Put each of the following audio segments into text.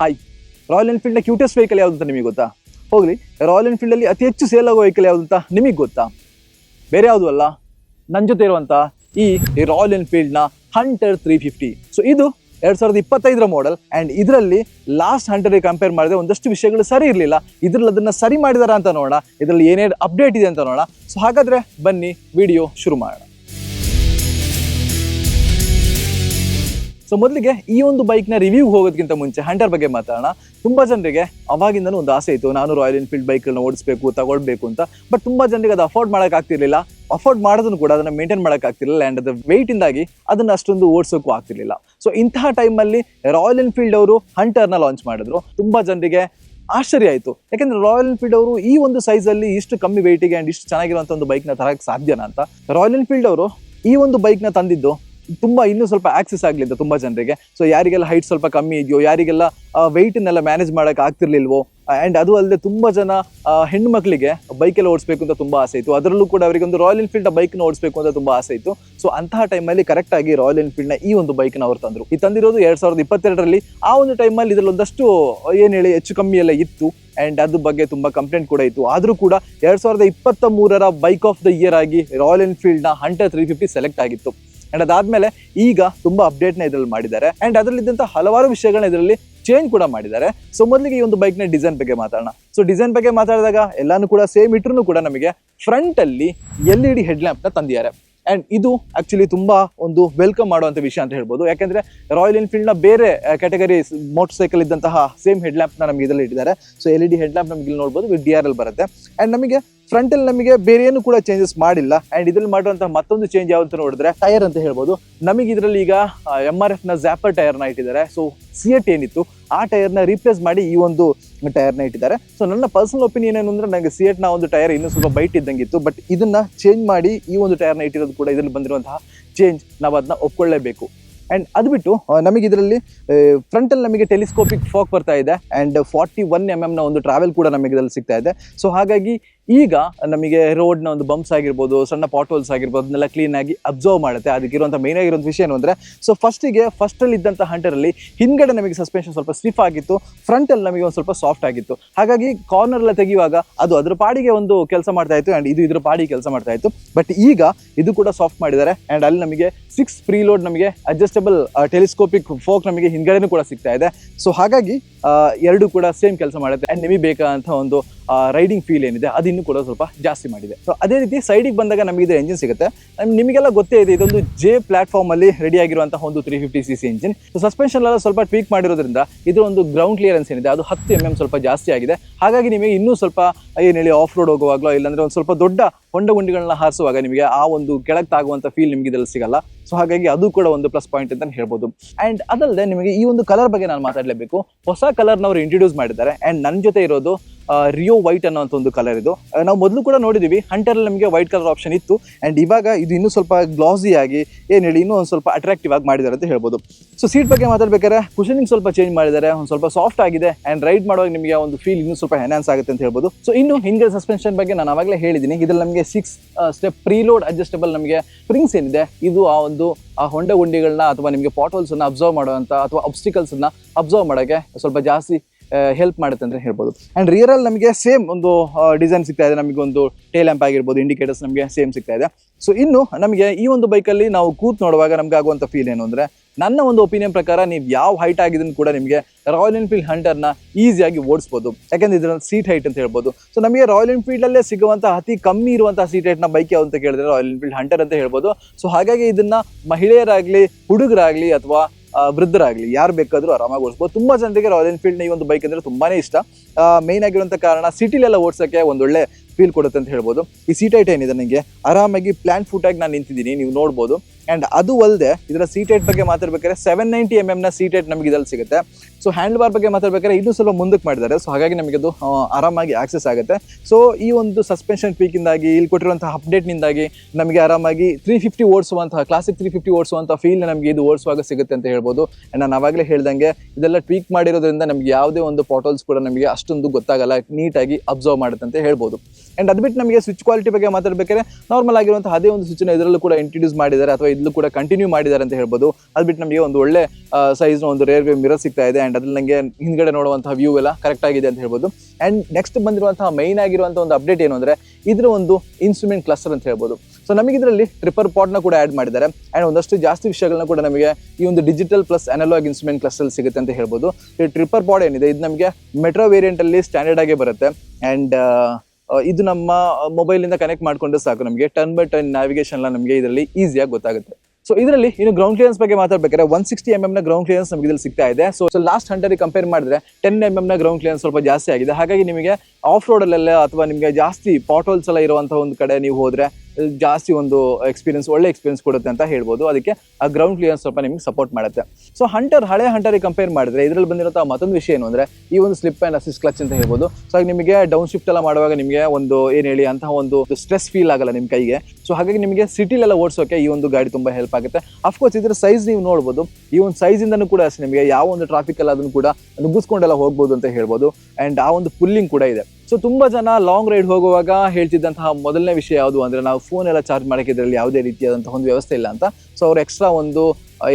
Hi royal ಎನ್ಫೀಲ್ಡ್ನ cutest vehicle ಯಾವುದು ಅಂತ ನಿಮಗೆ ಗೊತ್ತಾ? ಹೋಗಲಿ. ರಾಯಲ್ ಎನ್ಫೀಲ್ಡಲ್ಲಿ ಅತಿ ಹೆಚ್ಚು ಸೇಲ್ ಆಗೋ ವೆಹಿಕಲ್ ಯಾವುದು ಅಂತ ನಿಮಗೆ ಗೊತ್ತಾ? ಬೇರೆ ಯಾವುದು ಅಲ್ಲ? ನನ್ನ ಜೊತೆ ಇರುವಂಥ ಈ ರಾಯಲ್ ಎನ್ಫೀಲ್ಡ್ನ ಹಂಟರ್ ತ್ರೀ ಫಿಫ್ಟಿ ಸೊ ಇದು ಎರಡು ಸಾವಿರದ ಇಪ್ಪತ್ತೈದರ ಮಾಡೆಲ್ ಆ್ಯಂಡ್ ಇದರಲ್ಲಿ ಲಾಸ್ಟ್ ಹಂಟರಿಗೆ ಕಂಪೇರ್ ಮಾಡಿದ್ರೆ ಒಂದಷ್ಟು ವಿಷಯಗಳು ಸರಿ ಇರಲಿಲ್ಲ. ಇದರಲ್ಲಿ ಅದನ್ನು ಸರಿ ಮಾಡಿದಾರ ಅಂತ ನೋಡೋಣ. ಇದರಲ್ಲಿ ಏನೇನು ಅಪ್ಡೇಟ್ ಇದೆ ಅಂತ ನೋಡೋಣ. ಸೊ ಹಾಗಾದ್ರೆ ಬನ್ನಿ ವಿಡಿಯೋ ಶುರು ಮಾಡೋಣ. ಸೊ ಮೊದಲಿಗೆ ಈ ಒಂದು ಬೈಕ್ನ ರಿವ್ಯೂ ಹೋಗೋದಕ್ಕಿಂತ ಮುಂಚೆ ಹಂಟರ್ ಬಗ್ಗೆ ಮಾತಾಡೋಣ. ತುಂಬಾ ಜನರಿಗೆ ಅವಾಗಿಂದನೂ ಒಂದು ಆಸೆ ಇತ್ತು ನಾನು ರಾಯಲ್ ಎನ್ಫೀಲ್ಡ್ ಬೈಕ್ಗಳನ್ನ ಓಡಿಸ್ಬೇಕು, ತಗೊಳ್ಬೇಕು ಅಂತ. ಬಟ್ ತುಂಬಾ ಜನರಿಗೆ ಅದು ಅಫೋರ್ಡ್ ಮಾಡಕ್ ಆಗ್ತಿರ್ಲಿಲ್ಲ. ಅಫೋರ್ಡ್ ಮಾಡೋದನ್ನು ಕೂಡ ಅದನ್ನ ಮೇಂಟೈನ್ ಮಾಡಕ್ ಆಗ್ತಿರ್ಲಿಲ್ಲ ಆ್ಯಂಡ್ ಅದ ವೆಯ್ಟ್ ಇಂದಾಗಿ ಅದನ್ನ ಅಷ್ಟೊಂದು ಓಡಿಸೋಕ್ಕೂ ಆಗ್ತಿರ್ಲಿಲ್ಲ. ಸೊ ಇಂತಹ ಟೈಮಲ್ಲಿ ರಾಯಲ್ ಎನ್ಫೀಲ್ಡ್ ಅವರು ಹಂಟರ್ನ ಲಾಂಚ್ ಮಾಡಿದ್ರು. ತುಂಬಾ ಜನರಿಗೆ ಆಶ್ಚರ್ಯ ಆಯಿತು. ಯಾಕಂದ್ರೆ ರಾಯಲ್ ಎನ್ಫೀಲ್ಡ್ ಅವರು ಈ ಒಂದು ಸೈಜಲ್ಲಿ ಇಷ್ಟು ಕಮ್ಮಿ ವೆಯ್ಟಿಗೆ ಆ್ಯಂಡ್ ಇಷ್ಟು ಚೆನ್ನಾಗಿರುವಂಥ ಒಂದು ಬೈಕ್ನ ತರಕ್ಕೆ ಸಾಧ್ಯನಾ ಅಂತ. ರಾಯಲ್ ಎನ್ಫೀಲ್ಡ್ ಅವರು ಈ ಒಂದು ಬೈಕ್ನ ತಂದಿದ್ದು ತುಂಬಾ ಇನ್ನೂ ಸ್ವಲ್ಪ ಆಕ್ಸೆಸ್ ಆಗಲಿ ತುಂಬ ಜನರಿಗೆ. ಸೊ ಯಾರಿಗೆಲ್ಲ ಹೈಟ್ ಸ್ವಲ್ಪ ಕಮ್ಮಿ ಇದೆಯೋ, ಯಾರಿಗೆಲ್ಲ ವೆಯ್ಟನ್ನೆಲ್ಲ ಮ್ಯಾನೇಜ್ ಮಾಡಕ್ ಆಗ್ತಿರ್ಲಿಲ್ವೋ ಆ್ಯಂಡ್ ಅದು ಅಲ್ಲದೆ ತುಂಬಾ ಜನ ಹೆಣ್ಣು ಮಕ್ಕಳಿಗೆ ಬೈಕೆಲ್ಲ ಓಡಿಸ್ಬೇಕು ಅಂತ ತುಂಬ ಆಸೆ ಇತ್ತು. ಅದರಲ್ಲೂ ಕೂಡ ಅವರಿಗೆ ಒಂದು ರಾಯಲ್ ಎನ್ಫೀಲ್ಡ್ ಬೈಕ್ನ ಓಡಿಸ್ಬೇಕು ಅಂತ ತುಂಬ ಆಸೆ ಇತ್ತು. ಸೊ ಅಂತಹ ಟೈಮಲ್ಲಿ ಕರೆಕ್ಟ್ ಆಗಿ ರಾಯಲ್ ಎನ್ಫೀಲ್ಡ್ನ ಈ ಒಂದು ಬೈಕ್ನ ಅವ್ರು ತಂದ್ರು. ಈ ತಂದಿರೋದು ಎರಡ್ ಸಾವಿರದ ಇಪ್ಪತ್ತೆರಡರಲ್ಲಿ. ಆ ಒಂದು ಟೈಮಲ್ಲಿ ಇದರಲ್ಲಿ ಒಂದಷ್ಟು, ಏನ್ ಹೇಳಿ, ಹೆಚ್ಚು ಕಮ್ಮಿ ಎಲ್ಲ ಇತ್ತು. ಅಂಡ್ ಅದ್ರ ಬಗ್ಗೆ ತುಂಬಾ ಕಂಪ್ಲೇಂಟ್ ಕೂಡ ಇತ್ತು. ಆದ್ರೂ ಕೂಡ ಎರಡು ಸಾವಿರದ ಇಪ್ಪತ್ತ ಮೂರರ ಬೈಕ್ ಆಫ್ ದ ಇಯರ್ ಆಗಿ ರಾಯಲ್ ಎನ್ಫೀಲ್ಡ್ನ ಹಂಟರ್ ತ್ರೀ ಫಿಫ್ಟಿ ಸೆಲೆಕ್ಟ್ ಆಗಿತ್ತು. ಅಂಡ್ ಅದಾದ್ಮೇಲೆ ಈಗ ತುಂಬಾ ಅಪ್ಡೇಟ್ನ ಇದ್ರಲ್ಲಿ ಮಾಡಿದ್ದಾರೆ. ಅಂಡ್ ಅದರಲ್ಲಿದ್ದಂತ ಹಲವಾರು ವಿಷಯಗಳನ್ನ ಇದರಲ್ಲಿ ಚೇಂಜ್ ಕೂಡ ಮಾಡಿದ್ದಾರೆ. ಸೊ ಮೊದಲಿಗೆ ಈ ಒಂದು ಬೈಕ್ನ ಡಿಸೈನ್ ಬಗ್ಗೆ ಮಾತಾಡೋಣ. ಸೊ ಡಿಸೈನ್ ಬಗ್ಗೆ ಮಾತಾಡಿದಾಗ ಎಲ್ಲಾನು ಕೂಡ ಸೇಮ್ ಇಟ್ರು ಕೂಡ ನಮಗೆ ಫ್ರಂಟ್ ಅಲ್ಲಿ ಎಲ್ ಇ ಡಿ ಹೆಡ್ ಲ್ಯಾಂಪ್ನ ತಂದಿದ್ದಾರೆ. ಅಂಡ್ ಇದು ಆ್ಯಕ್ಚುಲಿ ತುಂಬಾ ಒಂದು ವೆಲ್ಕಮ್ ಮಾಡುವಂತ ವಿಷಯ ಅಂತ ಹೇಳ್ಬೋದು. ಯಾಕೆಂದರೆ ರಾಯಲ್ ಎನ್ಫೀಲ್ಡ್ನ ಬೇರೆ ಕ್ಯಾಟಗರಿ ಮೋಟರ್ ಸೈಕಲ್ ಇದ್ದಂತಹ ಸೇಮ್ ಹೆಡ್ ಲ್ಯಾಂಪ್ನ ನಮಗೆ ಇದರಲ್ಲಿ ಇಟ್ಟಿದ್ದಾರೆ. So L E D head lamp ನಮಗೆ ಇಲ್ಲಿ ನೋಡ್ಬೋದು, ವಿತ್ ಡಿ ಆರ್ ಎಲ್ ಬರುತ್ತೆ. ಆ್ಯಂಡ್ ನಮಗೆ ಫ್ರಂಟ್ ಅಲ್ಲಿ ನಮಗೆ ಬೇರೆ ಕೂಡ ಚೇಂಜಸ್ ಮಾಡಿಲ್ಲ. ಆ್ಯಂಡ್ ಇದರಲ್ಲಿ ಮಾಡಿರುವಂತಹ ಮತ್ತೊಂದು ಚೇಂಜ್ ಯಾವಂತ ನೋಡಿದ್ರೆ ಟೈರ್ ಅಂತ ಹೇಳ್ಬೋದು. ನಮಗೆ ಇದರಲ್ಲಿ ಈಗ ಎಂ ಆರ್ ಎಫ್ನ ಟೈರ್ನ ಟೈರ್ನ ಇಟ್ಟಿದ್ದಾರೆ. ಸೊ ಸಿ ಎಟ್ ಏನಿತ್ತು, ಆ ಟೈರ್ನ ರೀಪ್ಲೇಸ್ ಮಾಡಿ ಈ ಒಂದು ಟೈರ್ನ ಇಟ್ಟಿದ್ದಾರೆ. ಸೊ ನನ್ನ ಪರ್ಸನಲ್ ಒಪಿನಿಯನ್ ಏನು ಅಂದ್ರೆ ನನಗೆ ಸಿಯಟ್ನ ಒಂದು ಟೈರ್ ಇನ್ನೂ ಸ್ವಲ್ಪ ಬೈಟ್ ಇದ್ದಂಗಿತ್ತು ಬಟ್ ಇದನ್ನ ಚೇಂಜ್ ಮಾಡಿ ಈ ಒಂದು ಟೈರ್ನ ಇಟ್ಟಿರೋದು ಕೂಡ ಇದರಲ್ಲಿ ಬಂದಿರುವಂತಹ ಚೇಂಜ್ ನಾವು ಅದನ್ನ ಒಪ್ಕೊಳ್ಳೇಬೇಕು. ಅಂಡ್ ಅದು ಬಿಟ್ಟು ನಮಗೆ ಇದರಲ್ಲಿ ಫ್ರಂಟ್ ಅಲ್ಲಿ ನಮಗೆ ಟೆಲಿಸ್ಕೋಪಿಕ್ ಫಾಕ್ ಬರ್ತಾ ಇದೆ ಅಂಡ್ ಫಾರ್ಟಿ ಒನ್ ಎಂ ಎಮ್ನ ಒಂದು ಟ್ರಾವೆಲ್ ಕೂಡ ನಮಗೆ ಇದರಲ್ಲಿ ಸಿಗ್ತಾ ಇದೆ. ಸೊ ಹಾಗಾಗಿ ಈಗ ನಮಗೆ ರೋಡ್ನ ಒಂದು ಬಂಪ್ಸ್ ಆಗಿರ್ಬೋದು, ಸಣ್ಣ ಪಾಟ್ಹೋಲ್ಸ್ ಆಗಿರ್ಬೋದು, ಅದನ್ನೆಲ್ಲ ಕ್ಲೀನ್ ಆಗಿ ಅಬ್ಸರ್ವ್ ಮಾಡುತ್ತೆ. ಅದಕ್ಕಿರುವಂಥ ಮೇನ್ ಆಗಿರುವಂಥ ವಿಷಯ ಏನು ಅಂದ್ರೆ ಸೊ ಫಸ್ಟಿಗೆ ಫಸ್ಟ್ ಅಲ್ಲಿ ಇದ್ದಂಥ ಹಂಟರ್ ಅಲ್ಲಿ ಹಿಂದ್ಗಡೆ ನಮಗೆ ಸಸ್ಪೆನ್ಷನ್ ಸ್ವಲ್ಪ ಸ್ಟಿಫ್ ಆಗಿತ್ತು ಫ್ರಂಟ್ ಅಲ್ಲಿ ನಮಗೆ ಒಂದು ಸ್ವಲ್ಪ ಸಾಫ್ಟ್ ಆಗಿತ್ತು. ಹಾಗಾಗಿ ಕಾರ್ನರ್ ಎಲ್ಲ ತೆಗೆಯುವಾಗ ಅದು ಅದ್ರ ಪಾಡಿಗೆ ಒಂದು ಕೆಲಸ ಮಾಡ್ತಾ ಇತ್ತು ಅಂಡ್ ಇದು ಇದ್ರ ಪಾಡಿಗೆ ಕೆಲಸ ಮಾಡ್ತಾ ಇತ್ತು. ಬಟ್ ಈಗ ಇದು ಕೂಡ ಸಾಫ್ಟ್ ಮಾಡಿದ್ದಾರೆ ಅಂಡ್ ಅಲ್ಲಿ ನಮಗೆ ಸಿಕ್ಸ್ ಪ್ರೀಲೋಡ್ ನಮಗೆ ಅಡ್ಜಸ್ಟಬಲ್ ಟೆಲಿಸ್ಕೋಪಿಕ್ ಫೋಕ್ ನಮಗೆ ಹಿಂದ್ಗಡೆನೂ ಕೂಡ ಸಿಗ್ತಾ ಇದೆ. ಸೊ ಹಾಗಾಗಿ ಎರಡು ಕೂಡ ಸೇಮ್ ಕೆಲಸ ಮಾಡುತ್ತೆ. ಆ್ಯಂಡ್ ನಿಮಗೆ ಬೇಕಾದಂಥ ಒಂದು ರೈಡಿಂಗ್ ಫೀಲ್ ಏನಿದೆ ಅದು ಇನ್ನೂ ಕೂಡ ಸ್ವಲ್ಪ ಜಾಸ್ತಿ ಮಾಡಿದೆ. ಸೊ ಅದೇ ರೀತಿ ಸೈಡಿಗೆ ಬಂದಾಗ ನಮಗೆ ಇದು ಎಂಜಿನ್ ಸಿಗುತ್ತೆ. ನಮ್- ನಿಮಗೆಲ್ಲ ಗೊತ್ತೇ ಇದೆ, ಇದೊಂದು ಜೆ ಪ್ಲಾಟ್ಫಾರ್ಮ್ ಅಲ್ಲಿ ರೆಡಿ ಆಗಿರುವಂತಹ ಒಂದು three fifty C C engine so suspension ಎಲ್ಲ ಸ್ವಲ್ಪ ಟ್ವೀಕ್ ಮಾಡಿರೋದ್ರಿಂದ ಇದು ಒಂದು ಗ್ರೌಂಡ್ ಕ್ಲಿಯರೆನ್ಸ್ ಏನಿದೆ, ಅದು ಹತ್ತು ಎಂ ಎಂ ಸ್ವಲ್ಪ ಜಾಸ್ತಿ ಆಗಿದೆ. ಹಾಗಾಗಿ ನಿಮಗೆ ಇನ್ನೂ ಸ್ವಲ್ಪ, ಏನು ಹೇಳಿ ಆಫ್ ರೋಡ್ ಹೋಗುವಾಗಲೋ, ಇಲ್ಲಾಂದ್ರೆ ಒಂದು ಸ್ವಲ್ಪ ದೊಡ್ಡ ಹೊಂಡ ಗುಂಡಿಗಳನ್ನ ಹಾರಿಸುವಾಗ ನಿಮಗೆ ಆ ಒಂದು ಕೆಳಗೆ ತಾಗುವಂಥ ಫೀಲ್ ನಿಮಗೆ ಇದರಲ್ಲಿ ಸಿಗಲ್ಲ. ಸೊ ಹಾಗಾಗಿ ಅದು ಕೂಡ ಒಂದು ಪ್ಲಸ್ ಪಾಯಿಂಟ್ ಅಂತ ಹೇಳ್ಬೋದು. ಅಂಡ್ ಅದಲ್ಲದೆ ನಿಮಗೆ ಈ ಒಂದು ಕಲರ್ ಬಗ್ಗೆ ನಾನು ಮಾತಾಡಲೇಬೇಕು. ಹೊಸ ಕಲರ್ನವರು ಇಂಟ್ರೊಡ್ಯೂಸ್ ಮಾಡಿದ್ದಾರೆ. ಅಂಡ್ ನನ್ನ ಜೊತೆ ಇರೋದು ರಿಯೋ ವೈಟ್ ಅನ್ನೋ ಒಂದು ಕಲರ್ ಇದು. ನಾವು ಮೊದಲು ಕೂಡ ನೋಡಿದೀವಿ ಹಂಟರ್ ನಮಗೆ ವೈಟ್ ಕಲರ್ ಆಪ್ಷನ್ ಇತ್ತು. ಅಂಡ್ ಇವಾಗ ಇದು ಇನ್ನೂ ಸ್ವಲ್ಪ ಗ್ಲಾಸಿ ಆಗಿ, ಏನು ಹೇಳಿ, ಇನ್ನೂ ಒಂದು ಸ್ವಲ್ಪ ಅಟ್ರಾಕ್ಟಿವ್ ಆಗಿ ಮಾಡಿದ್ದಾರೆ ಅಂತ ಹೇಳ್ಬೋದು. ಸೊ ಸೀಟ್ ಬಗ್ಗೆ ಮಾತಾಡ್ಬೇಕಾದ್ರೆ ಕುಷನಿಂಗ್ ಸ್ವಲ್ಪ ಚೇಂಜ್ ಮಾಡಿದ್ದಾರೆ, ಒಂದು ಸ್ವಲ್ಪ ಸಾಫ್ಟ್ ಆಗಿದೆ. ಅಂಡ್ ರೈಡ್ ಮಾಡುವಾಗ ನಿಮಗೆ ಒಂದು ಫೀಲ್ ಇನ್ನೂ ಸ್ವಲ್ಪ ಎನ್ಹಾನ್ಸ್ ಆಗುತ್ತೆ ಅಂತ ಹೇಳ್ಬೋದು. ಸೊ ಇನ್ನು ಹಿಂಗೆ ಸಸ್ಪೆನ್ಷನ್ ಬಗ್ಗೆ ನಾನು ಆವಾಗಲೇ ಹೇಳಿದ್ದೀನಿ ಇದ್ರಲ್ಲಿ ನಮಗೆ ಸಿಕ್ಸ್ ಸ್ಟೆಪ್ ಪ್ರೀಲೋಡ್ ಅಡ್ಜಸ್ಟಬಲ್ ನಮಗೆ ಸ್ಪ್ರಿಂಗ್ಸ್ ಏನಿದೆ, ಇದು ಆ ಒಂದು, ಆ ಹೊಂಡ ಗುಂಡಿಗಳನ್ನ ಅಥವಾ ನಿಮಗೆ ಪಾಟ್ಹೋಲ್ಸ್ ಅನ್ನ ಅಬ್ಸರ್ವ್ ಮಾಡುವಂತ ಅಥವಾ ಅಬ್ಸ್ಟಿಕಲ್ಸ್ ಅನ್ನ ಅಬ್ಸರ್ವ್ ಮಾಡೋಕ್ಕೆ ಸ್ವಲ್ಪ ಜಾಸ್ತಿ ಹೆಲ್ಪ್ ಮಾಡುತ್ತೆ ಅಂತ ಹೇಳ್ಬೋದು. ಆ್ಯಂಡ್ ರಿಯರಲ್ಲಿ ನಮಗೆ ಸೇಮ್ ಒಂದು ಡಿಸೈನ್ ಸಿಗ್ತಾ ಇದೆ. ನಮಗೆ ಒಂದು ಟೇಲ್ ಲ್ಯಾಂಪ್ ಆಗಿರ್ಬೋದು ಇಂಡಿಕೇಟರ್ಸ್ ನಮಗೆ ಸೇಮ್ ಸಿಗ್ತಾ ಇದೆ. ಸೊ ಇನ್ನು ನಮಗೆ ಈ ಒಂದು ಬೈಕಲ್ಲಿ ನಾವು ಕೂತ್ ನೋಡುವಾಗ ನಮ್ಗೆ ಆಗುವಂಥ ಫೀಲ್ ಏನು ಅಂದರೆ, ನನ್ನ ಒಂದು ಒಪಿನಿಯನ್ ಪ್ರಕಾರ ನೀವು ಯಾವ ಹೈಟ್ ಆಗಿದ್ರು ಕೂಡ ನಿಮಗೆ ರಾಯಲ್ ಎನ್ಫೀಲ್ಡ್ ಹಂಟರ್ನ ಈಸಿಯಾಗಿ ಓಡಿಸ್ಬೋದು. ಯಾಕಂದ್ರೆ ಇದರಲ್ಲಿ ಸೀಟ್ ಹೈಟ್ ಅಂತ ಹೇಳ್ಬೋದು. ಸೊ ನಮಗೆ ರಾಯಲ್ ಎನ್ಫೀಲ್ಡಲ್ಲೇ ಸಿಗುವಂಥ ಅತಿ ಕಮ್ಮಿ ಇರುವಂಥ ಸೀಟ್ ಹೈಟ್ನ ಬೈಕ್ ಯಾವಂತ ಕೇಳಿದ್ರೆ ರಾಯಲ್ ಎನ್ಫೀಲ್ಡ್ ಹಂಟರ್ ಅಂತ ಹೇಳ್ಬೋದು. ಸೊ ಹಾಗಾಗಿ ಇದನ್ನು ಮಹಿಳೆಯರಾಗಲಿ, ಹುಡುಗರಾಗಲಿ ಅಥವಾ ವೃದ್ಧರಾಗ್ಲಿ, ಯಾರು ಬೇಕಾದರೂ ಆರಾಮಾಗಿ ಓಡಿಸ್ಬೋದು ತುಂಬಾ ಜನರಿಗೆ ರಾಯಲ್ ಎನ್ಫೀಲ್ಡ್ ಈ ಒಂದು ಬೈಕ್ ಅಂದ್ರೆ ತುಂಬಾನೇ ಇಷ್ಟ. ಮೇನ್ ಆಗಿರುವಂಥ ಕಾರಣ ಸಿಟಿಲೆಲ್ಲ ಓಡಿಸೋಕ್ಕೆ ಒಂದೊಳ್ಳೆ ಫೀಲ್ ಕೊಡುತ್ತೆ ಅಂತ ಹೇಳ್ಬೋದು. ಈ ಸೀಟ್ ಐಟ್ ಏನಿದೆ ನನಗೆ ಆರಾಮಾಗಿ ಪ್ಲ್ಯಾನ್ ಫುಟ್ ಆಗಿ ನಾನು ನಿಂತಿದ್ದೀನಿ, ನೀವು ನೋಡ್ಬೋದು. ಅಂಡ್ ಅದು ಅಲ್ಲದೆ ಇದರ ಸೀಟ್ ಏಟ್ ಬಗ್ಗೆ ಮಾತಾಡ್ಬೇಕಾದ್ರೆ ಸೆವೆನ್ ನೈಂಟಿ ಎಂ ಎಂ ನ ಸೀಟ್ ಏಟ್ ನಮಗೆ ಇದ್ರಲ್ಲಿ ಸಿಗುತ್ತೆ. ಸೊ ಹ್ಯಾಂಡ್ ಬಾರ್ ಬಗ್ಗೆ ಮಾತಾಡ್ಬೇಕಾದ್ರೆ ಇದು ಸ್ವಲ್ಪ ಮುಂದಕ್ಕೆ ಮಾಡಿದ್ದಾರೆ. ಸೊ ಹಾಗಾಗಿ ನಮಗೆ ಅದು ಆರಾಮಾಗಿ ಆಕ್ಸೆಸ್ ಆಗುತ್ತೆ. ಸೊ ಈ ಒಂದು ಸಸ್ಪೆನ್ಷನ್ ಪೀಕಿಂದಾಗಿ ಇಲ್ಲಿ ಕೊಟ್ಟಿರುವಂತಹ ಅಪ್ಡೇಟ್ನಿಂದಾಗಿ ನಮಗೆ ಆರಾಮಾಗಿ ತ್ರೀ ಫಿಫ್ಟಿ ಓಡಿಸುವಂತಹ ಕ್ಲಾಸಿಕ್ ತ್ರೀ ಫಿಫ್ಟಿ ಓಡಿಸುವಂತಹ ಫೀಲ್ ನಮಗೆ ಇದು ಓಡಿಸುವಾಗ ಸಿಗುತ್ತೆ ಅಂತ ಹೇಳ್ಬೋದು. And ನಾನು ಆವಾಗಲೇ ಹೇಳ್ದಂಗೆ ಇದೆಲ್ಲ ಟ್ವೀಕ್ ಮಾಡಿರೋದ್ರಿಂದ ನಮಗೆ ಯಾವುದೇ ಒಂದು ಪಾಟೋಲ್ಸ್ ಕೂಡ ನಮಗೆ ಅಷ್ಟೊಂದು ಗೊತ್ತಾಗಲ್ಲ, ನೀಟಾಗಿ ಅಬ್ಸರ್ವ್ ಮಾಡುತ್ತೆ ಅಂತ ಹೇಳ್ಬೋದು. ಅಂಡ್ ಅದ್ಬಿಟ್ಟು ನಮಗೆ ಸ್ವಿಚ್ ಕ್ವಾಲಿಟಿ ಬಗ್ಗೆ ಮಾತಾಡ್ಬೇಕಾದ್ರೆ ನಾರ್ಮಲ್ ಆಗಿರುವಂತಹ ಅದೇ ಒಂದು ಸ್ವಿಚ್ನ ಇದರಲ್ಲೂ ಕೂಡ ಇಂಟ್ರೊಡ್ಯೂಸ್ ಮಾಡಿದ್ದಾರೆ. ಅಥವಾ ಇದ್ಲು ಕೂಡ ಕಂಟಿನ್ಯೂ ಮಾಡಿದ್ದಾರೆ ಅಂತ ಹೇಳ್ಬೋದು. ಅದು ಬಿಟ್ಟು ನಮಗೆ ಒಂದು ಒಳ್ಳೆ ಸೈಜ್ನ ಒಂದು ರೇರ್ ವೇ ಮಿರರ್ ಸಿಗ್ತಾ ಇದೆ ಅಂಡ್ ಅದ್ರಲ್ಲಿ ನನಗೆ ಹಿಂದ್ಗಡೆ ನೋಡುವಂತಹ ವ್ಯೂ ಎಲ್ಲ ಕರೆಕ್ಟ್ ಆಗಿದೆ ಅಂತ ಹೇಳ್ಬೋದು. ಅಂಡ್ ನೆಕ್ಸ್ಟ್ ಬಂದಿರುವಂತಹ ಮೈನ್ ಆಗಿರುವಂಥ ಒಂದು ಅಪ್ಡೇಟ್ ಏನು ಅಂದರೆ ಇದ್ರ ಒಂದು ಇನ್ಸ್ಟ್ರೂಮೆಂಟ್ ಕ್ಲಸ್ಟರ್ ಅಂತ ಹೇಳ್ಬೋದು. ಸೊ ನಮಗೆ ಇದರಲ್ಲಿ ಟ್ರಿಪರ್ ಪಾಟ್ನ ಕೂಡ ಆಡ್ ಮಾಡಿದ್ದಾರೆ. ಅಂಡ್ ಒಂದಷ್ಟು ಜಾಸ್ತಿ ವಿಷಯಗಳನ್ನ ಕೂಡ ನಮಗೆ ಈ ಒಂದು digital plus analogue instrument cluster ಸಿಗುತ್ತೆ ಅಂತ ಹೇಳ್ಬೋದು. ಟ್ರಿಪರ್ ಪಾಡ್ ಏನಿದೆ, ಇದು ನಮಗೆ ಮೆಟ್ರೋ ವೇರಿಯಂಟ್ ಅಲ್ಲಿ ಸ್ಟ್ಯಾಂಡರ್ಡ್ ಆಗಿ ಬರುತ್ತೆ. ಅಂಡ್ ಇದು ನಮ್ಮ ಮೊಬೈಲ್ ಇಂದ ಕನೆಕ್ಟ್ ಮಾಡ್ಕೊಂಡ್ರೆ ಸಾಕು ನಮಗೆ. ಟರ್ನ್ ಬೈ ಟರ್ನ್ ನ್ಯಾವಿಗೇಷನ್ ಎಲ್ಲ ನಮಗೆ ಇದರಲ್ಲಿ ಈಸಿಯಾಗಿ ಗೊತ್ತಾಗುತ್ತೆ. ಸೊ ಇದರಲ್ಲಿ ಇನ್ನು ಗ್ರೌಂಡ್ ಕ್ಲಿಯರೆನ್ಸ್ ಬಗ್ಗೆ ಮಾತಾಡ್ಬೇಕಾದ್ರೆ ಒನ್ ಸಿಕ್ಸ್ಟಿ ಎಂ ನ ಗ್ರೌಂಡ್ ಕ್ಲಿಯರೆನ್ಸ್ ನಮಗೆ ಇದರಲ್ಲಿ ಸಿಗ್ತಾ ಇದೆ. ಸೊ ಲಾಸ್ಟ್ ಹಂಡ್ರೆಡ್ ಕಂಪೇರ್ ಮಾಡಿದ್ರೆ ಟೆನ್ ಎಂ ನ ಗ್ರೌಂಡ್ ಕ್ಲಿಯರೆನ್ಸ್ ಸ್ವಲ್ಪ ಜಾಸ್ತಿ ಆಗಿದೆ. ಹಾಗಾಗಿ ನಿಮಗೆ ಆಫ್ ರೋಡ್ ಅಲ್ಲೆಲ್ಲ ಅಥವಾ ನಿಮಗೆ ಜಾಸ್ತಿ ಪಾಟೋಲ್ಸ್ ಎಲ್ಲ ಇರುವಂತಹ ಒಂದು ಕಡೆ ನೀವು ಹೋದ್ರೆ ಜಾಸ್ತಿ ಒಂದು ಎಕ್ಸ್ಪೀರಿಯನ್ಸ್ ಒಳ್ಳೆ ಎಕ್ಸ್ಪೀರಿಯನ್ಸ್ ಕೊಡುತ್ತೆ ಅಂತ ಹೇಳ್ಬೋದು. ಅದಕ್ಕೆ ಆ ಗ್ರೌಂಡ್ ಕ್ಲಿಯರೆನ್ಸ್ ಸ್ವಲ್ಪ ನಿಮಗೆ ಸಪೋರ್ಟ್ ಮಾಡುತ್ತೆ. ಸೊ ಹಂಟರ್ ಹಳೆ ಹಂಟರಿಗೆ ಕಂಪೇರ್ ಮಾಡಿದ್ರೆ ಇದರಲ್ಲಿ ಬಂದಿರೋ ಮತ್ತೊಂದು ವಿಷಯ ಏನು ಅಂದರೆ, ಈ ಒಂದು ಸ್ಲಿಪ್ ಅಂಡ್ ಅಸಿಸ್ ಕ್ಲಚ್ ಅಂತ ಹೇಳ್ಬೋದು. ಸೊ ನಿಮಗೆ ಡೌನ್ ಶಿಫ್ಟ್ ಎಲ್ಲ ಮಾಡುವಾಗ ನಿಮಗೆ ಒಂದು ಏನು ಹೇಳಿ ಅಂತಹ ಒಂದು ಸ್ಟ್ರೆಸ್ ಫೀಲ್ ಆಗಲ್ಲ ನಿಮ್ಮ ಕೈಗೆ. ಸೊ ಹಾಗಾಗಿ ನಿಮಗೆ ಸಿಟಿಲೆಲ್ಲ ಓಡಿಸೋಕೆ ಈ ಒಂದು ಗಾಡಿ ತುಂಬಾ ಹೆಲ್ಪ್ ಆಗುತ್ತೆ. ಅಫ್ಕೋರ್ಸ್ ಇದರ ಸೈಜ್ ನೀವು ನೋಡ್ಬೋದು. ಈ ಒಂದು ಸೈಜ್ ಇಂದನೂ ಕೂಡ ಅಷ್ಟೇ ನಿಮಗೆ ಯಾವ ಒಂದು ಟ್ರಾಫಿಕ್ ಎಲ್ಲ ಅದನ್ನು ಕೂಡ ನುಗ್ಗಿಸ್ಕೊಂಡೆಲ್ಲ ಹೋಗ್ಬೋದು ಅಂತ ಹೇಳ್ಬೋದು. ಅಂಡ್ ಆ ಒಂದು ಪುಲ್ಲಿಂಗ್ ಕೂಡ ಇದೆ. ಸೊ ತುಂಬ ಜನ ಲಾಂಗ್ ರೈಡ್ ಹೋಗುವಾಗ ಹೇಳ್ತಿದ್ದಂತಹ ಮೊದಲನೇ ವಿಷಯ ಯಾವುದು ಅಂದರೆ ನಾವು ಫೋನ್ ಎಲ್ಲ ಚಾರ್ಜ್ ಮಾಡಕ್ಕೆ ಇದರಲ್ಲಿ ಯಾವುದೇ ರೀತಿಯಾದಂತಹ ಒಂದು ವ್ಯವಸ್ಥೆ ಇಲ್ಲ ಅಂತ. ಸೊ ಅವ್ರು ಎಕ್ಸ್ಟ್ರಾ ಒಂದು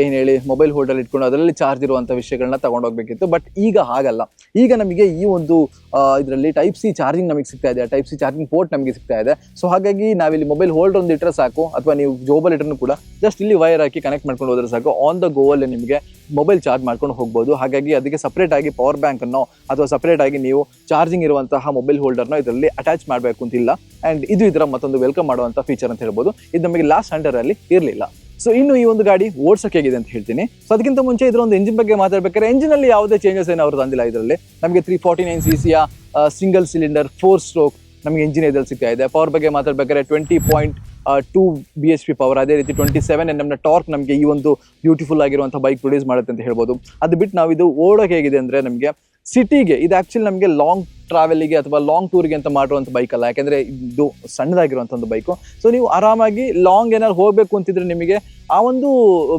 ಏನ್ ಹೇಳಿ ಮೊಬೈಲ್ ಹೋಲ್ಡರ್ ಇಟ್ಕೊಂಡು ಅದರಲ್ಲಿ ಚಾರ್ಜ್ ಇರುವಂಥ ವಿಷಯಗಳನ್ನ ತಗೊಂಡೋಗ್ಬೇಕಿತ್ತು ಬಟ್ ಈಗ ಹಾಗಲ್ಲ. ಈಗ ನಮಗೆ ಈ ಒಂದು ಇದರಲ್ಲಿ ಟೈಪ್ ಸಿ ಚಾರ್ಜಿಂಗ್ ನಮಗೆ ಸಿಗ್ತಾ ಇದೆ. ಟೈಪ್ ಸಿ ಚಾರ್ಜಿಂಗ್ ಪೋರ್ಟ್ ನಮಗೆ ಸಿಗ್ತಾ ಇದೆ. ಸೊ ಹಾಗಾಗಿ ನಾವಿಲ್ಲಿ ಮೊಬೈಲ್ ಹೋಲ್ಡರ್ ಒಂದು ಇಟ್ಟರೆ ಸಾಕು. ಅಥವಾ ನೀವು ಜೋಬಲ್ ಇಟ್ಟರೂ ಕೂಡ ಜಸ್ಟ್ ಇಲ್ಲಿ ವೈರ್ ಹಾಕಿ ಕನೆಕ್ಟ್ ಮಾಡ್ಕೊಂಡು ಹೋದ್ರೆ ಸಾಕು. ಆನ್ ದ ಗೋವಲ್ಲಿ ನಿಮಗೆ ಮೊಬೈಲ್ ಚಾರ್ಜ್ ಮಾಡ್ಕೊಂಡು ಹೋಗ್ಬೋದು. ಹಾಗಾಗಿ ಅದಕ್ಕೆ ಸಪ್ರೇಟ್ ಆಗಿ ಪವರ್ ಬ್ಯಾಂಕ್ ಅನ್ನು ಅಥವಾ ಸಪ್ರೇಟ್ ಆಗಿ ನೀವು ಚಾರ್ಜಿಂಗ್ ಇರುವಂತಹ ಮೊಬೈಲ್ ಹೋಲ್ಡರ್ನ ಇದರಲ್ಲಿ ಅಟ್ಯಾಚ್ ಮಾಡಬೇಕು ಅಂತಿಲ್ಲ ಆ್ಯಂಡ್ ಇದು ಇದರ ಮತ್ತೊಂದು ವೆಲ್ಕಮ್ ಮಾಡುವಂಥ ಫೀಚರ್ ಅಂತ ಹೇಳ್ಬೋದು. ಇದು ನಮಗೆ ಲಾಸ್ಟ್ ಹಂಡರ್ ಅಲ್ಲಿ ಇರಲಿಲ್ಲ. ಸೊ ಇನ್ನು ಈ ಒಂದು ಗಾಡಿ ಓಡಿಸೋಕೆ ಹೇಗಿದೆ ಅಂತ ಹೇಳ್ತೀನಿ. ಸೊ ಅದಕ್ಕಿಂತ ಮುಂಚೆ ಇದರ ಒಂದು ಎಂಜಿನ್ ಬಗ್ಗೆ ಮಾತಾಡ್ಬೇಕಾದ್ರೆ ಎಂಜಿನ್ ಅಲ್ಲಿ ಯಾವುದೇ ಚೇಂಜಸ್ ಏನು ಅವರು ತಂದಿಲ್ಲ ಇದರಲ್ಲಿ. ನಮಗೆ ತ್ರೀ ಫಾರ್ಟಿ ನೈನ್ ಸಿ ಸಿಯ ಸಿಂಗಲ್ ಸಿಲಿಂಡರ್ ಫೋರ್ ಸ್ಟ್ರೋಕ್ ನಮಗೆ ಇಂಜಿನ್ ಇದರಲ್ಲಿ ಸಿಗ್ತಾ ಇದೆ. ಪವರ್ ಬಗ್ಗೆ ಮಾತಾಡ್ಬೇಕಾದ್ರೆ twenty point two B H P power ಅದೇ ರೀತಿ ಟ್ವೆಂಟಿ ಸೆವೆನ್ ಎನ್ ಎಮ್ನ ಟಾರ್ಕ್ ನಮಗೆ ಈ ಒಂದು ಬ್ಯೂಟಿಫುಲ್ ಆಗಿರುವಂಥ ಬೈಕ್ ಪ್ರೊಡ್ಯೂಸ್ ಮಾಡುತ್ತೆ ಅಂತ ಹೇಳ್ಬೋದು. ಅದು ಬಿಟ್ಟು ನಾವು ಇದು ಓಡೋಕೆ ಹೇಗಿದೆ ಅಂದ್ರೆ ನಮಗೆ ಸಿಟಿಗೆ ಇದು ಆಕ್ಚುಲಿ ನಮಗೆ ಲಾಂಗ್ ಟ್ರಾವೆಲಿಗೆ ಅಥವಾ ಲಾಂಗ್ ಟೂರ್ಗೆ ಅಂತ ಮಾಡುವಂಥ ಬೈಕ್ ಅಲ್ಲ. ಯಾಕಂದ್ರೆ ಇದು ಸಣ್ಣದಾಗಿರುವಂಥ ಒಂದು ಬೈಕು ಸೊ ನೀವು ಆರಾಮಾಗಿ ಲಾಂಗ್ ಏನಾದ್ರು ಹೋಗಬೇಕು ಅಂತಿದ್ರೆ ನಿಮಗೆ ಆ ಒಂದು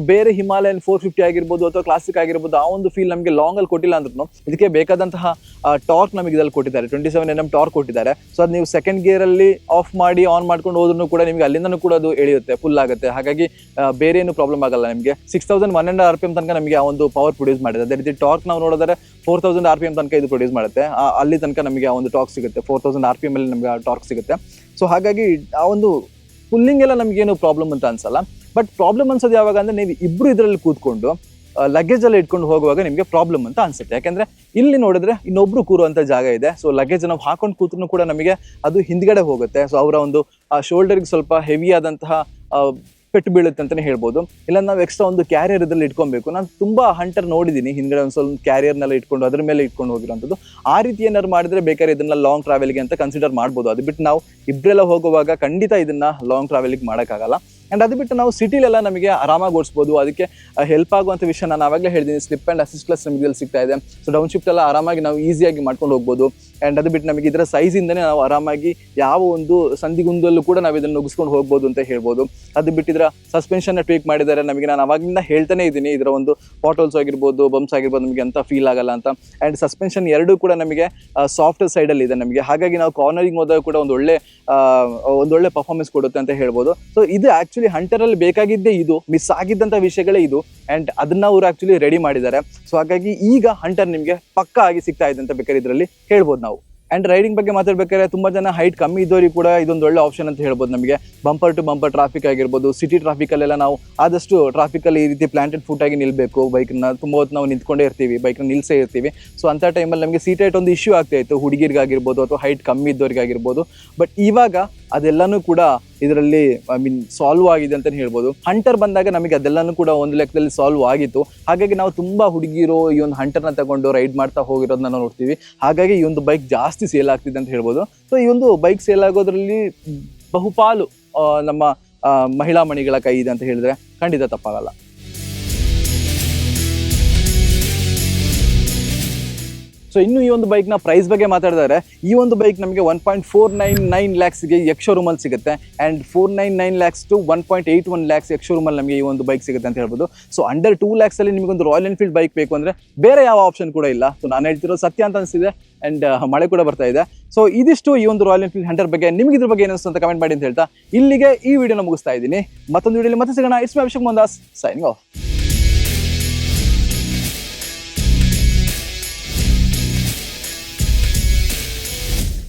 ಬೇರೆ ಹಿಮಾಲಯನ್ ಫೋರ್ ಫಿಫ್ಟಿ ಆಗಿರ್ಬೋದು ಅಥವಾ ಕ್ಲಾಸಿಕ್ ಆಗಿರ್ಬೋದು ಆ ಒಂದು ಫೀಲ್ ನಮಗೆ ಲಾಂಗ್ ಅಲ್ಲಿ ಕೊಟ್ಟಿಲ್ಲ ಅಂದ್ರೂ ಇದಕ್ಕೆ ಬೇಕಾದಂತಹ ಟಾರ್ಕ್ ನಮಗೆ ಇದರಲ್ಲಿ ಕೊಟ್ಟಿದ್ದಾರೆ. Twenty seven N M torque ಕೊಟ್ಟಿದ್ದಾರೆ. ಸೊ ಅದು ನೀವು ಸೆಕೆಂಡ್ ಗೇರ್ ಅಲ್ಲಿ ಆಫ್ ಮಾಡಿ ಆನ್ ಮಾಡ್ಕೊಂಡು ಹೋದ್ರೂ ಕೂಡ ನಿಮಗೆ ಅಲ್ಲಿಂದನೂ ಕೂಡ ಅದು ಎಳೆಯುತ್ತೆ ಫುಲ್ ಆಗುತ್ತೆ. ಹಾಗಾಗಿ ಬೇರೆ ಏನು ಪ್ರಾಬ್ಲಮ್ ಆಗಲ್ಲ ನಿಮಗೆ. Six thousand one and R P M ತನಕ ನಮಗೆ ಆ ಒಂದು ಪವರ್ ಪ್ರೊಡ್ಯೂಸ್ ಮಾಡಿದೆ. ಅದೇ ರೀತಿ ಟಾರ್ಕ್ ನಾವು ನೋಡಿದ್ರೆ four thousand R P M ತನಕ ಇದು ಪ್ರೊಡ್ಯೂಸ್ ಮಾಡುತ್ತೆ. ಅಲ್ಲಿ ತನಕ ನಮಗೆ ಆ ಒಂದು ಟಾರ್ಕ್ ಸಿಗುತ್ತೆ. Four thousand R P M ಅಲ್ಲಿ ನಮಗೆ ಟಾರ್ಕ್ ಸಿಗುತ್ತೆ. ಸೊ ಹಾಗಾಗಿ ಆ ಒಂದು ಪುಲ್ಲಿಂಗ್ ಎಲ್ಲ ನಮಗೇನು ಪ್ರಾಬ್ಲಮ್ ಅಂತ ಅನ್ಸಲ್ಲ. ಬಟ್ ಪ್ರಾಬ್ಲಮ್ ಅನ್ಸೋದು ಯಾವಾಗ ಅಂದ್ರೆ ನೀವು ಇಬ್ರು ಇದರಲ್ಲಿ ಕೂತ್ಕೊಂಡು ಲಗೇಜ್ ಎಲ್ಲ ಇಟ್ಕೊಂಡು ಹೋಗುವಾಗ ನಿಮಗೆ ಪ್ರಾಬ್ಲಮ್ ಅಂತ ಅನ್ಸುತ್ತೆ. ಯಾಕಂದ್ರೆ ಇಲ್ಲಿ ನೋಡಿದ್ರೆ ಇನ್ನೊಬ್ರು ಕೂರುವಂತ ಜಾಗ ಇದೆ. ಸೊ ಲಗೇಜ್ ನಾವು ಹಾಕೊಂಡು ಕೂತ್ರು ಕೂಡ ನಮಗೆ ಅದು ಹಿಂದ್ಗಡೆ ಹೋಗುತ್ತೆ. ಸೊ ಅವರ ಒಂದು ಶೋಲ್ಡರ್ಗೆ ಸ್ವಲ್ಪ ಹೆವಿ ಆದಂತಹ ಆ, ಪೆಟ್ಟು ಬೀಳುತ್ತೆ ಅಂತಾನೆ ಹೇಳ್ಬೋದು. ಇಲ್ಲ, ನಾವು ಎಕ್ಸ್ಟ್ರಾ ಒಂದು ಕ್ಯಾರಿಯರ್ ಇದ್ರಲ್ಲಿ ಇಟ್ಕೊಬೇಕು. ನಾನು ತುಂಬಾ ಹಂಟರ್ ನೋಡಿದ್ದೀನಿ ಹಿಂದ್ಗಡೆ ಒಂದು ಸ್ವಲ್ಪ ಕ್ಯಾರಿಯರ್ನೆಲ್ಲ ಇಟ್ಕೊಂಡು ಅದ್ರ ಮೇಲೆ ಇಟ್ಕೊಂಡು ಹೋಗಿರೋಂಥದ್ದು. ಆ ರೀತಿ ಏನಾದ್ರು ಮಾಡಿದ್ರೆ ಬೇಕಾದ್ರೆ ಇದನ್ನ ಲಾಂಗ್ ಟ್ರಾವೆಲ್ಗೆ ಅಂತ ಕನ್ಸಿಡರ್ ಮಾಡ್ಬೋದು. ಅದು ಬಿಟ್ಟು ನಾವು ಇಬ್ಬರೆಲ್ಲ ಹೋಗುವಾಗ ಖಂಡಿತ ಇದನ್ನ ಲಾಂಗ್ ಟ್ರಾವೆಲಿಗೆ ಮಾಡೋಕ್ಕಾಗಲ್ಲ. ಅಂಡ್ ಅದು ಬಿಟ್ಟು ನಾವು ಸಿಟಿಲೆಲ್ಲ ನಮಗೆ ಆರಾಮಾಗಿ ಓಡಿಸ್ಬೋದು ಅದಕ್ಕೆ ಹೆಲ್ಪ್ ಆಗುವಂಥ ವಿಷಯ ನಾನು ಆವಾಗಲೇ ಹೇಳಿದ್ದೀನಿ ಸ್ಲಿಪ್ ಆ್ಯಂಡ್ ಅಸಿಸ್ಟ್ ಕ್ಲಾಸ್ ನಮಗೆ ಇಲ್ಲಿ ಸಿಗ್ತಾ ಇದೆ. ಸೊ ಡೌನ್ ಶಿಫ್ಟ್ ಎಲ್ಲ ಆರಾಮಾಗಿ ನಾವು ಈಸಿಯಾಗಿ ಮಾಡ್ಕೊಂಡು ಹೋಗ್ಬೋದು. ಆ್ಯಂಡ್ ಅದು ಬಿಟ್ಟು ನಮಗೆ ಇದರ ಸೈಜಿಂದನೇ ನಾವು ಆರಾಮಾಗಿ ಯಾವ ಒಂದು ಸಂದಿಗುಂದಲ್ಲೂ ಕೂಡ ನಾವು ಇದನ್ನು ನುಗ್ಸ್ಕೊಂಡು ಹೋಗ್ಬೋದು ಅಂತ ಹೇಳ್ಬೋದು. ಅದು ಬಿಟ್ಟಿದ್ರ ಸಸ್ಪೆನ್ಷನ್ನ ಟ್ವೀಕ್ ಮಾಡಿದ್ದಾರೆ ನಮಗೆ ನಾನು ಅವಾಗಿಂದ ಹೇಳ್ತಾನೆ ಇದ್ದೀನಿ. ಇದರ ಒಂದು ಪಾಟೋಲ್ಸ್ ಆಗಿರ್ಬೋದು ಬಂಪ್ಸ್ ಆಗಿರ್ಬೋದು ನಮಗೆ ಅಂತ ಫೀಲ್ ಆಗಲ್ಲ ಅಂತ. ಆ್ಯಂಡ್ ಸಸ್ಪೆನ್ಷನ್ ಎರಡೂ ಕೂಡ ನಮಗೆ ಸಾಫ್ಟ್ ಸೈಡಲ್ಲಿ ಇದೆ ನಮಗೆ. ಹಾಗಾಗಿ ನಾವು ಕಾರ್ನರಿಂಗ್ ಹೋದಾಗ ಕೂಡ ಒಂದು ಒಳ್ಳೆ ಒಂದೊಳ್ಳೆ ಪರ್ಫಾರ್ಮೆನ್ಸ್ ಕೊಡುತ್ತೆ ಅಂತ ಹೇಳ್ಬೋದು. ಸೊ ಇದು ಆಕ್ಚುಲಿ ಹಂಟರಲ್ಲಿ ಬೇಕಾಗಿದ್ದೇ ಇದು ಮಿಸ್ ಆಗಿದ್ದಂಥ ವಿಷಯಗಳೇ ಇದು ಅಂಡ್ ಅದನ್ನ ಅವರು ಆಕ್ಚುಲಿ ರೆಡಿ ಮಾಡಿದ್ದಾರೆ. ಸೊ ಹಾಗಾಗಿ ಈಗ ಹಂಟರ್ ನಿಮಗೆ ಪಕ್ಕ ಆಗಿ ಸಿಗ್ತಾ ಇದೆ ಅಂತ ಬೇಕಾದ್ರೆ ಇದರಲ್ಲಿ ಹೇಳ್ಬೋದು ನಾವು. ಅಂಡ್ ರೈಡಿಂಗ್ ಬಗ್ಗೆ ಮಾತಾಡ್ಬೇಕಾದ್ರೆ ತುಂಬಾ ಜನ ಹೈಟ್ ಕಮ್ಮಿ ಇದ್ದವರಿಗೆ ಕೂಡ ಇದೊಂದು ಒಳ್ಳೆ ಆಪ್ಷನ್ ಅಂತ ಹೇಳ್ಬೋದು ನಮಗೆ. ಬಂಪರ್ ಟು ಬಂಪರ್ ಟ್ರಾಫಿಕ್ ಆಗಿರ್ಬೋದು ಸಿಟಿ ಟ್ರಾಫಿಕಲ್ಲೆಲ್ಲ ನಾವು ಆದಷ್ಟು ಟ್ರಾಫಿಕಲ್ಲಿ ಈ ರೀತಿ ಪ್ಲಾಂಟೆಡ್ ಫುಟ್ ಆಗಿ ನಿಲ್ಬೇಕು. ಬೈಕ್ನ ತುಂಬ ಹೊತ್ತು ನಾವು ನಿಂತ್ಕೊಂಡೇ ಇರ್ತೀವಿ ಬೈಕ್ನ ನಿಲ್ಸೇ ಇರ್ತೀವಿ. ಸೊ ಅಂತ ಟೈಮಲ್ಲಿ ನಮಗೆ ಸೀಟ್ ಹೈಟ್ ಒಂದು ಇಶ್ಯೂ ಆಗ್ತಾ ಇತ್ತು, ಹುಡುಗಿರಿಗಾಗಿರ್ಬೋದು ಅಥವಾ ಹೈಟ್ ಕಮ್ಮಿ ಇದ್ದವರಿಗಾಗಿರ್ಬೋದು. ಬಟ್ ಇವಾಗ ಅದೆಲ್ಲನೂ ಕೂಡ ಇದರಲ್ಲಿ ಐ ಮೀನ್ ಸಾಲ್ವ್ ಆಗಿದೆ ಅಂತ ಹೇಳ್ಬೋದು. ಹಂಟರ್ ಬಂದಾಗ ನಮಗೆ ಅದೆಲ್ಲನೂ ಕೂಡ ಒಂದು ಲೆಕ್ಕದಲ್ಲಿ ಸಾಲ್ವ್ ಆಗಿತ್ತು. ಹಾಗಾಗಿ ನಾವು ತುಂಬಾ ಹುಡುಗಿರು, ಈ ಒಂದು ಹಂಟರ್ನ ತಗೊಂಡು ರೈಡ್ ಮಾಡ್ತಾ ಹೋಗಿರೋದನ್ನ ನಾವು ನೋಡ್ತೀವಿ. ಹಾಗಾಗಿ ಈ ಒಂದು ಬೈಕ್ ಜಾಸ್ತಿ ಸೇಲ್ ಆಗ್ತಿದೆ ಅಂತ ಹೇಳ್ಬೋದು. ಸೊ ಈ ಒಂದು ಬೈಕ್ ಸೇಲ್ ಆಗೋದ್ರಲ್ಲಿ ಬಹುಪಾಲು ನಮ್ಮ ಮಹಿಳಾ ಮಣಿಗಳ ಕೈ ಇದೆ ಅಂತ ಹೇಳಿದ್ರೆ ಖಂಡಿತ ತಪ್ಪಾಗಲ್ಲ. ಸೊ ಇನ್ನು ಈ ಒಂದು ಬೈಕ್ನ ಪ್ರೈಸ್ ಬಗ್ಗೆ ಮಾತಾಡಿದರೆ. ಈ ಒಂದು ಬೈಕ್ ನಮಗೆ one point four nine nine ಲ್ಯಾಕ್ಸ್ಗೆ ex ಸಿಗುತ್ತೆ. And four nine nine lakhs to one point eight one lakhs ex ನಮಗೆ ಈ ಒಂದು ಬೈಕ್ ಸಿಗುತ್ತೆ ಅಂತ ಹೇಳ್ಬೋದು. ಸೊ ಅಂಡರ್ ಟೂ ಲ್ಯಾಕ್ಸಲ್ಲಿ ನಿಮಗೊಂದು ರಾಯಲ್ ಎನ್ಫೀಲ್ಡ್ ಬೈಕ್ ಬೇಕು ಅಂದರೆ ಬೇರೆ ಯಾವ ಆಪ್ಷನ್ ಕೂಡ ಇಲ್ಲ. ಸೊ ನಾನು ಹೇಳ್ತಿರೋ ಸತ್ಯ ಅಂತ ಅನಿಸಿದೆ. ಆ್ಯಂಡ್ ಮಳೆ ಕೂಡ ಬರ್ತಾ ಇದೆ. ಸೊ ಇದಿಷ್ಟು ಈ ಒಂದು ರಾಯಲ್ ಎನ್ಫೀಲ್ಡ್ ಹಂಡರ್ ಬಗ್ಗೆ ನಿಮ್ಗೆ ಇದ್ರ ಬಗ್ಗೆ ಏನಿಸ್ತು ಅಂತ ಕಮೆಂಟ್ ಮಾಡಿ ಅಂತ ಹೇಳ್ತಾ ಇಲ್ಲಿಗೆ ಈ ವಿಡಿಯೋನ ಮುಗಿಸ್ತಾ ಇದ್ದೀನಿ. ಮತ್ತೊಂದು ವಿಡಿಯೋಲಿ ಮತ್ತೆ ಸಿಗೋಣ. It's my Abhishek Mondas signing off